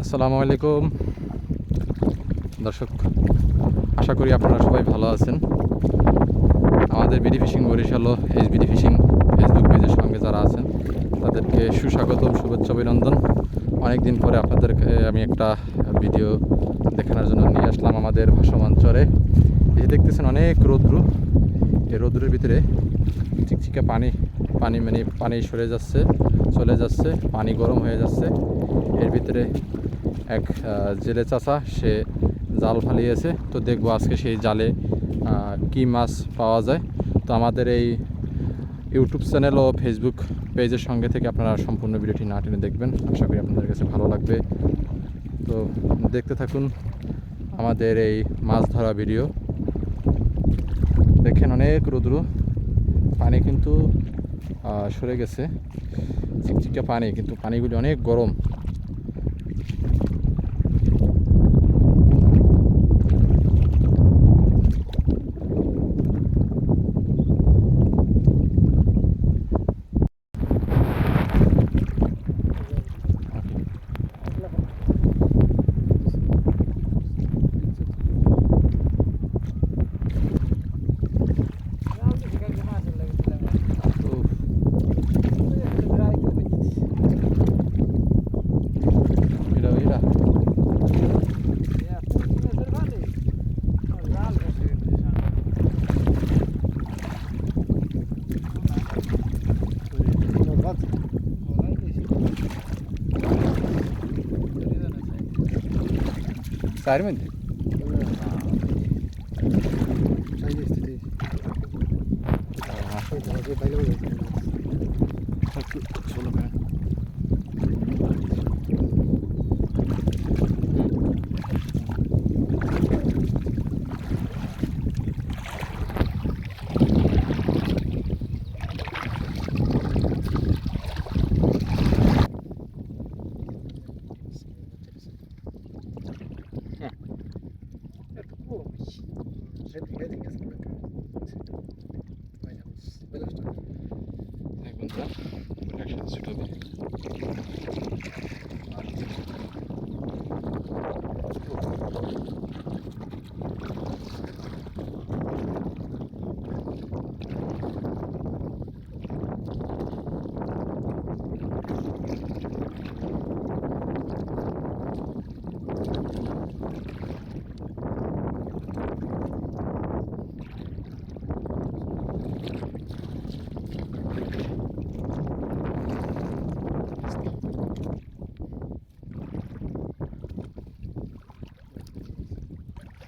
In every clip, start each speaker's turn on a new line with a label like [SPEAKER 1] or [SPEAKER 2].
[SPEAKER 1] আসসালামু আলাইকুম। দর্শক, আশা করি আপনারা সবাই ভালো আছেন। আমাদের BD fishing Barishal H BD fishing Facebook পেজের সঙ্গে যারা আছেন, তাদেরকে সুস্বাগতম, শুভেচ্ছা, অভিনন্দন। অনেক দিন পরে আপনাদেরকে আমি একটা ভিডিও দেখানোর জন্য নিয়ে আসলাম আমাদের ভাসমান চরে। এই দেখতেছেন অনেক রৌদ্র। এই রৌদ্রের ভিতরে চিকচিকা পানি পানি মানে পানি সরে যাচ্ছে, চলে যাচ্ছে, পানি গরম হয়ে যাচ্ছে। এর ভিতরে এক জেলে চাচা, সে জাল ফালিয়েছে। তো দেখব আজকে সেই জালে কি মাছ পাওয়া যায়। তো আমাদের এই ইউটিউব চ্যানেল ও ফেসবুক পেজের সঙ্গে থেকে আপনারা সম্পূর্ণ ভিডিওটি না টেনে দেখবেন। আশা করি আপনাদের কাছে ভালো লাগবে। তো দেখতে থাকুন আমাদের এই মাছ ধরা ভিডিও। দেখেন অনেক রৌদ্র। পানি কিন্তু সরে গেছে। চিকচিকটা পানি কিন্তু পানিগুলি অনেক গরম। സാരമില്ല சொல்லுங்கள் বন্ধুরা ছোট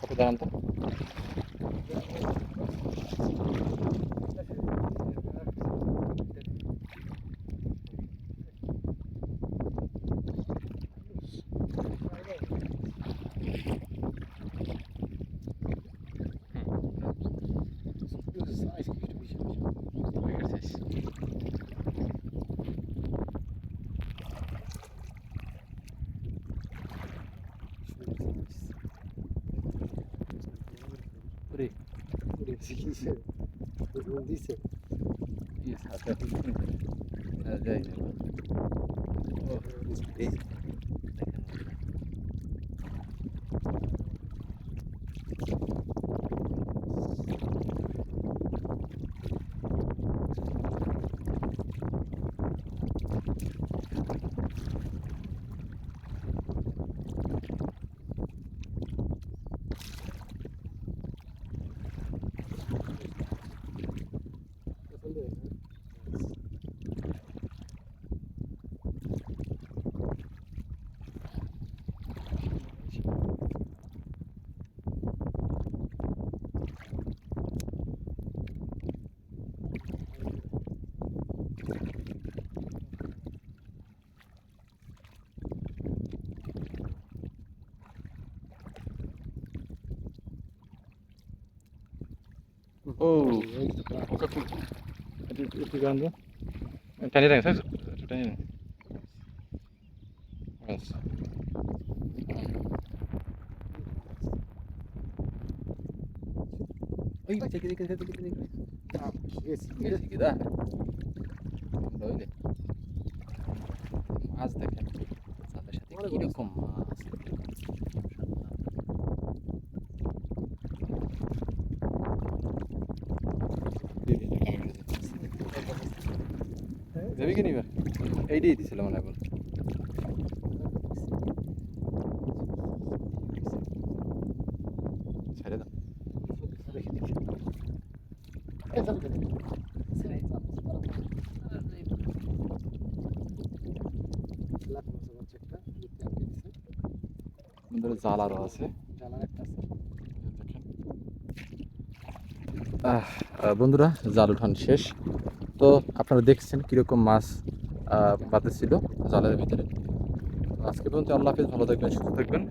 [SPEAKER 1] Kapıdan da. Nice, good to meet you. Por aí. Por aí, se quiser. Mas não disse. Isso, até tudo bem. Até aí, né? দেখেন ও ওকে খুব একটু একটু গান দো টানি রাখ স্যার একটু টানি রাখ ব্যাস ওই দেখে দেখে দেখে দেখে দেখে গেছি গেছি কি দা হইলে কীরকম মাছ যাবি কি নিবা এইটাই দিছিল মনে হয় বল। ছেড়ে দাও বন্ধুরা জাল আরও আছে দেখেন। আহ, আহ, বন্ধুরা জাল উঠান শেষ তো আপনারা দেখছেন কীরকম মাছ পাতে ছিল জালের ভিতরে। আজকে পর্যন্ত আল্লাহ হাফিজ, ভালো থাকবেন, সুস্থ থাকবেন।